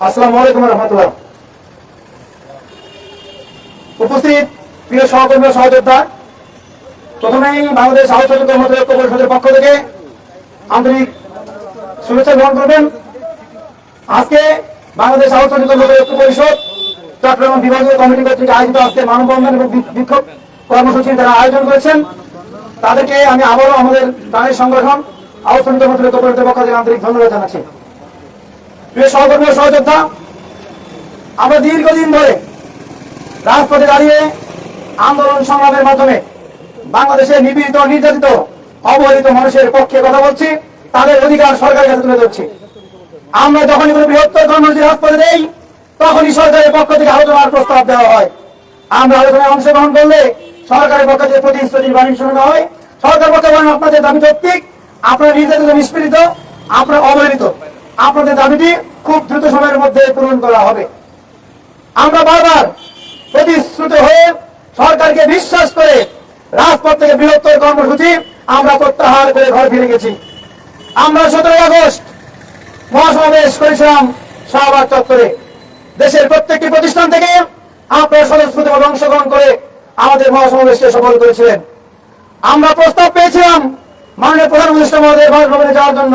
আসসালামু আলাইকুম রহমতুল্লাহ। উপস্থিত প্রিয় সহকর্মী সহযোদ্ধা, প্রথমেই বাংলাদেশ আলোচনা কর্মচারী ঐক্য পরিষদের পক্ষ থেকে আন্তরিক শুভেচ্ছা গ্রহণ করবেন। আজকে বাংলাদেশ আলোচনা কর্মচারী ঐক্য পরিষদ, চট্টগ্রাম বিভাগীয় কমিটি কর্তৃক আয়োজিত আজকে মানববন্ধন এবং বিক্ষোভ কর্মসূচি তারা আয়োজন করেছেন। তাদেরকে আমি আবারও আমাদের প্রাণের সংগঠন আলোচনা কর্মচারী ঐক্য পরিষদের পক্ষ থেকে আন্তরিক ধন্যবাদ জানাচ্ছি। প্রিয় সহকর্মী সহযোদ্ধা, আমরা দীর্ঘদিন ধরে রাজপথে দাঁড়িয়ে আন্দোলন সংগ্রামের মাধ্যমে বাংলাদেশের নিপীড়িত, নির্যাতিত, অবহেলিত মানুষের পক্ষে কথা বলছি, তাদের অধিকার সরকারের কাছে তুলে ধরছি। আমরা যখনই কোনো বৃহত্তর কর্মসূচি রাজপথে দেই, তখনই সরকারের পক্ষ থেকে আলোচনার প্রস্তাব দেওয়া হয়। আমরা আলোচনায় অংশগ্রহণ করলে সরকারের পক্ষ থেকে প্রতিশ্রুতির বাণী শোনানো হয়। সরকার পক্ষে বলেন, আপনাদের দাবি যৌক্তিক, আপনারা নির্যাতিত, নিষ্পীড়িত, আপনারা অবহেলিত। আপনাদের দাবিটি খুব দ্রুত সময়ের মধ্যে পূরণ করা হবে। আমরা বারবার প্রতিশ্রুত হয়ে সরকারকে বিশ্বাস করে রাজপথ থেকে বৃহত্তর কর্মসূচি আমরা প্রত্যাহার করে ঘর ফিরে গেছি। আমরা সতেরোই আগস্ট মহাসমাবেশ করেছিলাম শাহবাগ চত্বরে। দেশের প্রত্যেকটি প্রতিষ্ঠান থেকে আপনারা স্বতঃস্ফূর্তভাবে অংশগ্রহণ করে আমাদের মহাসমাবেশকে সফল করেছিলেন। আমরা প্রস্তাব পেয়েছিলাম মাননীয় প্রধান মহোদয় বাসভবনে যাওয়ার জন্য।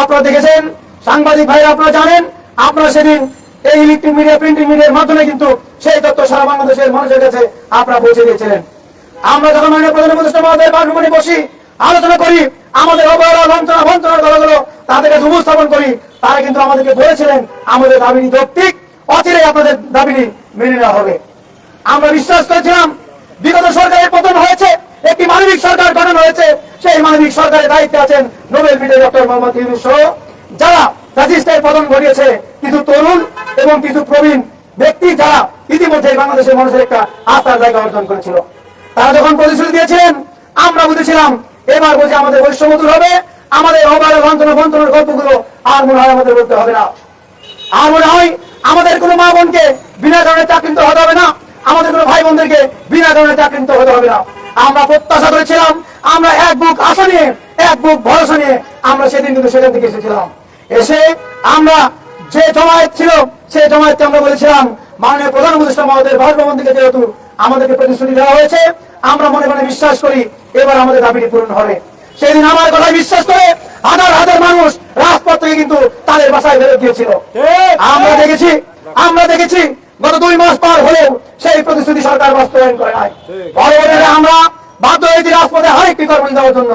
আপনারা দেখেছেন সাংবাদিক ভাই আপনারা জানেন, আপনারা সেদিন এই ইলেকট্রিক মিডিয়া প্রিন্টিং মিডিয়ার মাধ্যমে কিন্তু সেই তথ্য সারা বাংলাদেশের মানুষের কাছে আপনারা পৌঁছে দিয়েছিলেন। আমরা যখন মাননীয় প্রধান উপদেষ্টা মহোদয় বাসভবনে বসি, আলোচনা করি, আমাদের অবহেলা, বঞ্চনা, বঞ্চনার কথাগুলো তাদের কাছে উপস্থাপন করি, তারা কিন্তু আমাদেরকে বলেছিলেন, আমাদের দাবিটি যৌক্তিক অচিরে আপনাদের দাবিটি মেনে নেওয়া হবে। আমরা বিশ্বাস করেছিলাম, বিগত সরকারের পতন হয়েছে, একটি মানবিক সরকার গঠন হয়েছে, সেই মানবিক সরকারের দায়িত্বে আছেন নোবেল বিজয়ী ডক্টর মোহাম্মদ ইউনুস যারা ফ্যাসিস্টের পতন ঘটিয়েছে, কিছু তরুণ এবং কিছু প্রবীণ ব্যক্তি যারা ইতিমধ্যে বাংলাদেশের মানুষের একটা আস্থার জায়গা অর্জন করেছিল। তারা যখন প্রতিশ্রুতি দিয়েছিলেন আমরা বুঝেছিলাম এবার বুঝে আমাদের বৈষম্য দূর হবে, আমাদের অবহেলা বঞ্চনা বঞ্চনার গল্পগুলো আর মনে হয় আমাদের বলতে হবে না। আর মনে হয় আমাদের কোনো মা বোনকে বিনা কারণে চাকরিত হতে হবে না, আমাদের কোনো ভাই বোনদেরকে বিনা কারণে চাকরিত হতে হবে না। আমরা প্রত্যাশা করেছিলাম, আমরা এক বুক আশা নিয়ে, এক বুক ভরসা নিয়ে আমরা সেদিন কিন্তু সেখান থেকে এসেছিলাম। এসে আমরা যে জমায়েত ছিল সেই জমায়েতকে আমরা বলেছিলাম মাননীয় প্রধান উপদেষ্টা মহোদয়ের বাসভবন থেকে যেহেতু আমাদেরকে প্রতিশ্রুতি দেওয়া হয়েছে আমরা মনে মনে বিশ্বাস করি এবার আমাদের দাবিটি পূরণ হবে। সেদিন আমার কথায় বিশ্বাস করে হাজার হাজার মানুষ রাজপথ থেকে কিন্তু তাদের বাসায় ফেরত দিয়েছিল আমরা দেখেছি আমরা দেখেছি গত দুই মাস পার হলেও সেই প্রতিশ্রুতি সরকার বাস্তবায়ন করে নাই। পরবর্তীতে আমরা বাধ্য হয়েছি রাজপথে আরেকটি কর্মসূচি দেওয়ার জন্য।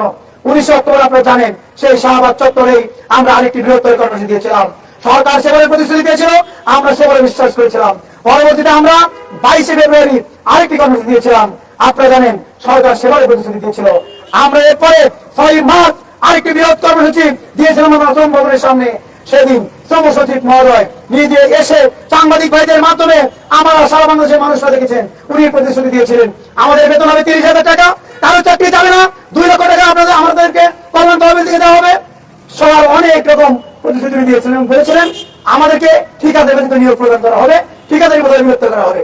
উনিশে অক্টোবর আপনারা জানেন সেই শাহবাগ চত্বরেই আমরা আরেকটি বৃহত্তর কর্মসূচি দিয়েছিলাম। সরকার সেভাবে প্রতিশ্রুতি দিয়েছিল, আমরা সেভাবে বিশ্বাস করেছিলাম। পরবর্তীতে আমরা বাইশে ফেব্রুয়ারি আরেকটি কর্মসূচি দিয়েছিলাম। আপনারা জানেন, সরকার সেভাবে প্রতিশ্রুতি দিয়েছিল। আমরা এরপরে ছয় মার্চ আরেকটি বৃহৎ কর্মসূচি দিয়েছিলাম আমরা শ্রম ভবনের সামনে। সেদিন শ্রম সচিব মহোদয় নিজে এসে সাংবাদিক ভাইদের মাধ্যমে আমরা সারা বাংলাদেশের মানুষরা দেখেছেন। উনি প্রতিশ্রুতি দিয়েছিলেন। আমাদের বেতন হবে তিরিশ হাজার টাকা কারও চাকরি যাবে না দুই লক্ষ টাকা আপনাদের আমাদেরকে কল্যাণ তহবিল থেকে দেওয়া হবে সবার অনেক রকম প্রতিশ্রুতি দিয়েছিলেন, বলেছিলেন, আমাদেরকে ঠিকাদার ব্যতীত নিয়োগ প্রদান করা হবে, ঠিকাদারি বোধহয় বিরক্ত করা হবে।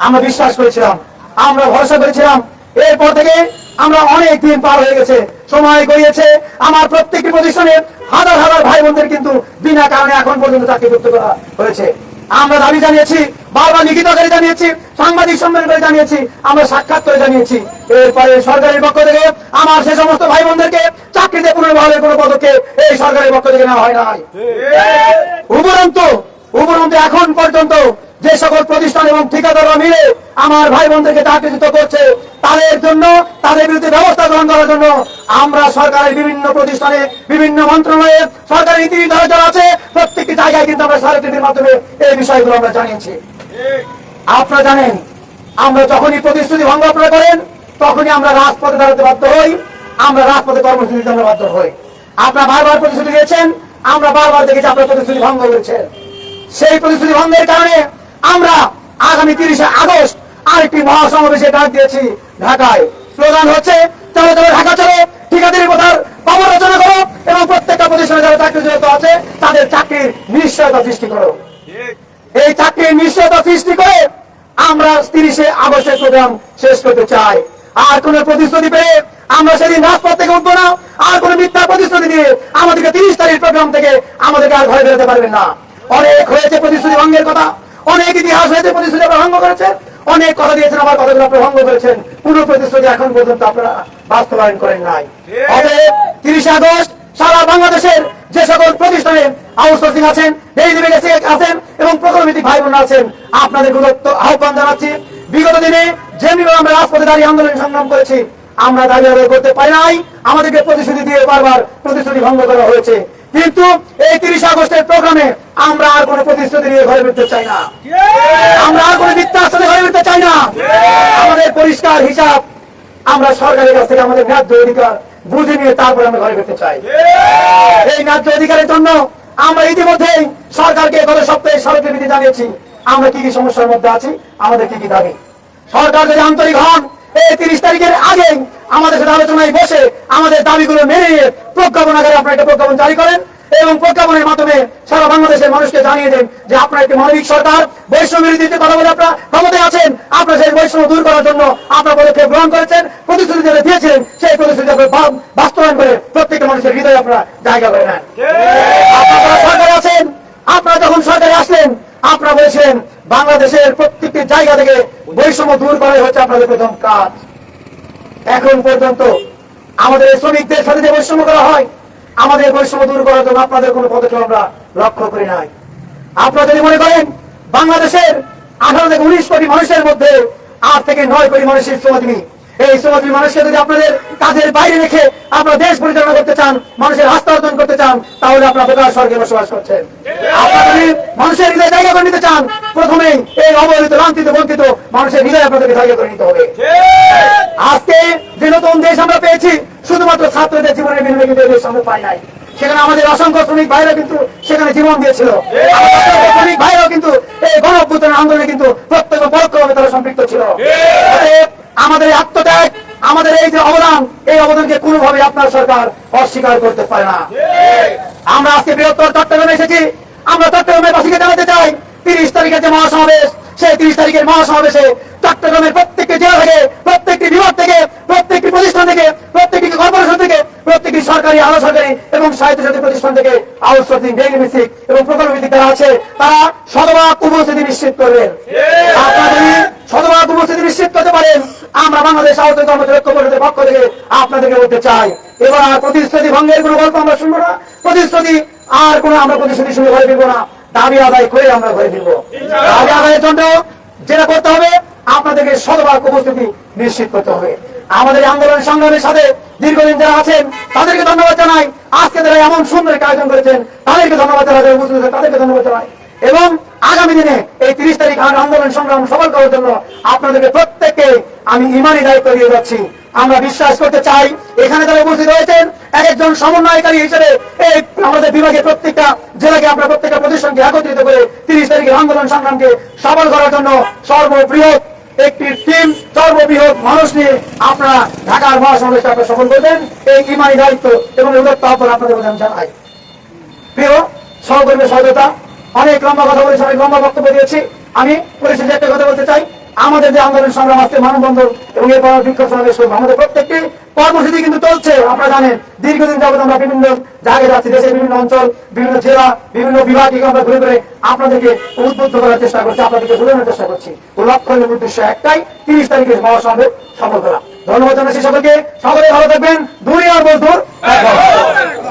আমরা বিশ্বাস করেছিলাম, আমরা ভরসা করেছিলাম। এরপর থেকে আমরা অনেক দিন পার হয়ে গেছে, সময় গড়িয়েছে। আমার প্রত্যেকটি প্রতিষ্ঠানে হাজার হাজার ভাই বোনদের কিন্তু বিনা কারণে এখন পর্যন্ত চাকরিভুক্ত করা হয়েছে। আমরা দাবি জানিয়েছি, বারবার লিখিত করে জানিয়েছি, সাংবাদিক সম্মেলন করে জানিয়েছি, আমরা সাক্ষাৎ করে জানিয়েছি। এরপরে সরকারের পক্ষ থেকে আমার সে সমস্ত ভাই বোনদেরকে পুনর্বহালের কোনো পদক্ষেপ এই সরকারের পক্ষ থেকে নেওয়া হয় নাই। উপরন্তু উপরন্তু এখন পর্যন্ত যে সকল প্রতিষ্ঠান এবং ঠিকাদাররা মিলে আমার ভাই বোনদেরকে চাকরিচ্যুত করছে, তাদের জন্য, তাদের বিরুদ্ধে ব্যবস্থা গ্রহণ করার জন্য আমরা সরকারের বিভিন্ন প্রতিষ্ঠানে, বিভিন্ন মন্ত্রণালয়ে সরকারি নীতি নির্ধারক যারা আছে, প্রত্যেকটি জায়গায় কিন্তু আমরা সার্টিফিকেটের মাধ্যমে এই বিষয়গুলো আমরা জানিয়েছি। আপনারা জানেন, আমরা যখনই প্রতিশ্রুতি ভঙ্গ আপনারা করেন, তখনই আমরা রাজপথে দাঁড়াতে বাধ্য হই। আমরা রাজপথে কর্মসূচি দিতে আমরা বাধ্য হই। আপনারা বারবার প্রতিশ্রুতি দিয়েছেন, আমরা বারবার দেখেছি আপনার প্রতিশ্রুতি ভঙ্গ করেছেন সেই প্রতিশ্রুতি ভঙ্গের কারণে আমরা আগামী তিরিশে আগস্ট আরেকটি মহাসমাবেশে ডাক দিয়েছি ঢাকায়। স্লোগান হচ্ছে, চলো চলো, ঢাকা চলো, ঠিকাদারি কথার খবর রচনা করো এবং প্রত্যেকটা প্রতিষ্ঠানে যারা চাকরিরত আছে, তাদের চাকরির নিশ্চয়তা সৃষ্টি করো। এই চাকরির নিশ্চয়তা সৃষ্টি করে আমরা তিরিশে আগস্টের প্রোগ্রাম শেষ করতে চাই। আর কোন প্রতিশ্রুতি পেয়ে আমরা সেদিন রাজপথ থেকে উঠবো না। আর কোন মিথ্যা প্রতিশ্রুতি দিয়ে আমাদেরকে তিরিশ তারিখ প্রোগ্রাম থেকে আমাদেরকে আর ঘরে বেরোতে পারবেন না। অনেক হয়েছে প্রতিশ্রুতি ভঙ্গের কথা অনেক ইতিহাস হয়েছে প্রতিশ্রুতি ভঙ্গ করেছেন অনেক কথা দিয়েছেন আমার কথাগুলো আপনারা ভঙ্গ করেছেন। পুরো প্রতিশ্রুতি এখন পর্যন্ত আপনারা বাস্তবায়ন করেন নাই। অতএব তিরিশে আগস্ট সারা বাংলাদেশের যে সকল প্রতিষ্ঠানে আউটসোর্সিং আছেন ডেইলি আছেন এবং প্রকল্পভিত্তিক ভাই বোন আছেন আপনাদের গুরুত্ব আহ্বান জানাচ্ছি। বিগত দিনে যেমনি আমরা রাজপথে দাঁড়িয়ে আন্দোলন সংগ্রাম করেছি, আমরা দাবি আদায় করতে পারি নাই। আমাদেরকে প্রতিশ্রুতি দিয়ে বারবার প্রতিশ্রুতি ভঙ্গ করা হয়েছে। কিন্তু এই তিরিশ আগস্টের প্রোগ্রামে আমরা আর কোনো প্রতিশ্রুতি নিয়ে ঘরে ফিরতে চাই না। আমরা আর কোনো মিথ্যার ঘরে ফিরতে চাই না। আমাদের পরিষ্কার হিসাব আমরা সরকারের কাছ থেকে আমাদের ন্যায্য অধিকার বুঝে নিয়ে তারপরে আমরা ঘরে ফিরতে চাই। এই ন্যায্য অধিকারের জন্য আমরা ইতিমধ্যেই সরকারকে গত সপ্তাহে স্মারকলিপিতে জানিয়েছি, আমরা কি কি সমস্যার মধ্যে আছি, আমাদের কি কি দাবি। সরকার যদি আন্তরিক হন, এই তিরিশ তারিখের আগে আমাদের সাথে আলোচনায় বসে আমাদের দাবিগুলো মেনে নিয়ে প্রজ্ঞাপন আকারে আপনারা একটা প্রজ্ঞাপন জারি করেন এবং প্রজ্ঞাপনের মাধ্যমে সারা বাংলাদেশের মানুষকে জানিয়ে দেন যে আপনার একটি মানবিক সরকার বৈষম্য বিরোধীতে কথা বলে আপনারা ক্ষমতায় আছেন, আপনারা সেই বৈষম্য দূর করার জন্য আপনার পদক্ষেপ গ্রহণ করেছেন, প্রতিশ্রুতি যেটা দিয়েছিলেন সেই প্রতিশ্রুতি বাস্তবায়ন করে প্রত্যেকটা মানুষের হৃদয়ে আপনারা জায়গা করে নেন। আপনারা সরকারে আছেন, আপনারা যখন সরকারে আসলেন, আপনারা বলেছিলেন বাংলাদেশের প্রত্যেকটি জায়গা থেকে বৈষম্য দূর করাই হচ্ছে আপনাদের প্রথম কাজ। এখন পর্যন্ত আমাদের শ্রমিকদের সাথে যে বৈষম্য করা হয়, আমাদের বৈষম্য দূর করার জন্য আপনাদের কোনো পদক্ষেপ আমরা লক্ষ্য করি নাই। আপনারা যদি মনে করেন, বাংলাদেশের আঠারো থেকে উনিশ কোটি মানুষের মধ্যে আট থেকে নয় কোটি মানুষের শ্রমজীবী এই শ্রমজীবী মানুষকে যদি আপনাদের কাজের বাইরে রেখে আপনারা দেশ পরিচালনা করতে চান, মানুষের আস্থা অর্জন করতে চান, তাহলে আপনারা বেকার স্বর্গে বসবাস করছেন। আপনারা যদি মানুষের হৃদয় জায়গা করে নিতে চান, প্রথমেই এই অবহেলিত, লাঞ্ছিত, বঞ্চিত মানুষের হৃদয় আপনাদেরকে জায়গা করে নিতে হবে। আজকে যে নতুন দেশ আমরা পেয়েছি, শুধুমাত্র ছাত্রদের জীবনের বিনিময়ে কিন্তু সম্ভব আমরা পাই নাই। সেখানে আমাদের অসংখ্য শ্রমিক ভাইরা কিন্তু সেখানে জীবন দিয়েছিল। শ্রমিক ভাইরাও কিন্তু এই গণঅভ্যুত্থান আন্দোলনে কিন্তু প্রত্যেক পরোক্ষভাবে তারা সম্পৃক্ত ছিল। আমাদের এই আত্মত্যাগ, আমাদের এই যে অবদান, এই অবদানকে কোনোভাবে আপনার সরকার অস্বীকার করতে পারে না। আমরা আজকে বৃহত্তর চট্টগ্রামে এসেছি। আমরা চট্টগ্রামের বাসীকে জানাতে চাই, তিরিশ তারিখের যে মহাসমাবেশ, সেই তিরিশ তারিখের মহাসমাবেশে চট্টগ্রামের প্রত্যেকটি জেলা থেকে, প্রত্যেকটি বিভাগ থেকে, প্রত্যেকটি প্রতিষ্ঠান থেকে, প্রত্যেকটি কর্পোরেশন থেকে, প্রত্যেকটি সরকারি আলো সরকারি এবং স্বায়ত্তশাসিত প্রতিষ্ঠান থেকে আউটসোর্সিং ডেইলি ভিত্তিক এবং প্রকল্প ভিত্তিক যারা আছে তারা শতভাগ উপস্থিতি নিশ্চিত করবেন। আপনারা শতভাগ উপস্থিতি নিশ্চিত করতে পারেন। আমরা বাংলাদেশ আহত ঐক্য পরিষদের পক্ষ থেকে আপনাদেরকে বলতে চাই। এবার আর প্রতিশ্রুতি ভঙ্গের কোনো গল্প আমরা শুনব না। প্রতিশ্রুতি আর কোনো আমরা প্রতিশ্রুতি শুনে ঘরে ফিরবো না। দাবি আদায় করে আমরা ঘরে ফিরবো। দাবি আদায়ের জন্য যেটা করতে হবে আপনাদেরকে শতভাগ উপস্থিতি নিশ্চিত করতে হবে। আমাদের আন্দোলন সংগ্রামের সাথে দীর্ঘদিন যারা আছেন তাদেরকে ধন্যবাদ জানাই। আজকে যারা এমন সুন্দর একটা আয়োজন করেছেন, তাদেরকে ধন্যবাদ যারা উপস্থিত তাদেরকে ধন্যবাদ জানাই। এবং আগামী দিনে এই তিরিশ তারিখ আন্দোলন সংগ্রাম সফল করার জন্য আপনাদেরকে প্রত্যেককে আমি ইমানি দায়িত্ব দিয়ে যাচ্ছি। আমরা বিশ্বাস করতে চাই, এখানে যারা উপস্থিত হয়েছেন এক একজন সমন্বয়কারী হিসেবে এই আমাদের বিভাগের প্রত্যেকটা জেলাকে আমরা প্রত্যেকটা প্রতিষ্ঠানকে একত্রিত করে তিরিশ তারিখের আন্দোলন সংগ্রামকে সফল করার জন্য সর্ববৃহৎ একটি টিম সর্ববৃহৎ মানুষ নিয়ে আপনারা ঢাকার মহাসমাবেশকে আপনারা সফল করবেন এই ইমানি দায়িত্ব এবং উদ্যোক্তা আপনার আপনাদের মধ্যে আমি জানাই। প্রিয় সহকর্মী সহযোগিতা অনেক লম্বা কথা বলেছি অনেক লম্বা বক্তব্য দিয়েছি। আমি পরিশেষে একটা কথা বলতে চাই। আমাদের যে আন্দোলন সংগ্রাম আজকে মানববন্ধন এবং এরপর বিক্ষোভ সমাবেশ করব। আমাদের প্রত্যেকটি কর্মসূচি কিন্তু চলছে, আপনারা জানেন। দীর্ঘদিন যাবত আমরা বিভিন্ন জায়গায় যাচ্ছি, দেশের বিভিন্ন অঞ্চল, বিভিন্ন জেলা, বিভিন্ন বিভাগে আমরা ঘুরে ঘুরে আপনাদেরকে উদ্বুদ্ধ করার চেষ্টা করছি, আপনাদেরকে বোঝানোর চেষ্টা করছি। লক্ষ্য উদ্দেশ্য একটাই, তিরিশ তারিখের মহাসমাবেশ সফল করা ধন্যবাদ জানাচ্ছি সকলকে। সকলে ভালো থাকবেন। মজদুর এক হও।